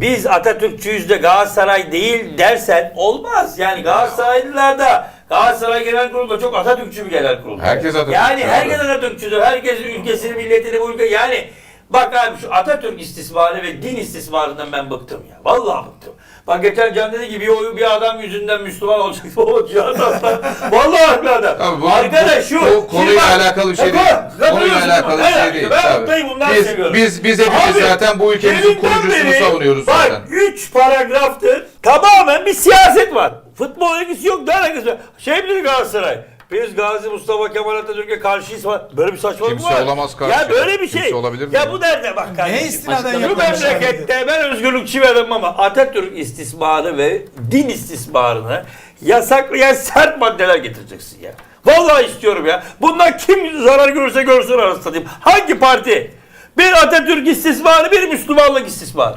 biz Atatürkçüyüz de Galatasaray değil dersen olmaz. Yani Galatasaraylılar da Galatasaray Genel Kurulu'nda çok Atatürkçü bir genel kurulu. Herkes Atatürkçü Yani herkes Atatürkçüdür. Herkes ülkesini, milletini, bu ülke yani Bak abi şu Atatürk istismarı ve din istismarından ben bıktım ya. Vallahi bıktım. Bak geçen Can dedi ki bir, oyu- bir adam yüzünden Müslüman olacak. O Cihan Aslan. Vallahi haklı adam. Abi bu- Arkadaş şu. bu konuyla bak- alakalı bir şey değil. Katılıyorsun alakalı bir şey değil. Ben Tabii. Bundan Biz- seviyorum. biz- biz hepimiz zaten bu ülkemizin deminden kurucusunu savunuyoruz bak, zaten. üç paragraftır. Tamamen bir siyaset var. Futbol ilgisi yok. Ne alakası var? Şey dedi Galatasaray? Biz Gazi Mustafa Kemal Atatürk'e karşıyız falan. Böyle bir saçmalık Kimse var. olamaz karşı. Ya böyle bir şey. Kimse olabilir mi Ya ya? bu nerede bak kardeşim. istinaden Şu yapılmış memlekette ben özgürlükçü bir adamım ama Atatürk istismarı ve din istismarını yasaklayan sert maddeler getireceksin ya. Vallahi istiyorum ya. Bundan kim zarar görürse görsün arasında satayım. Hangi parti? Bir Atatürk istismarı, bir Müslümanlık istismarı.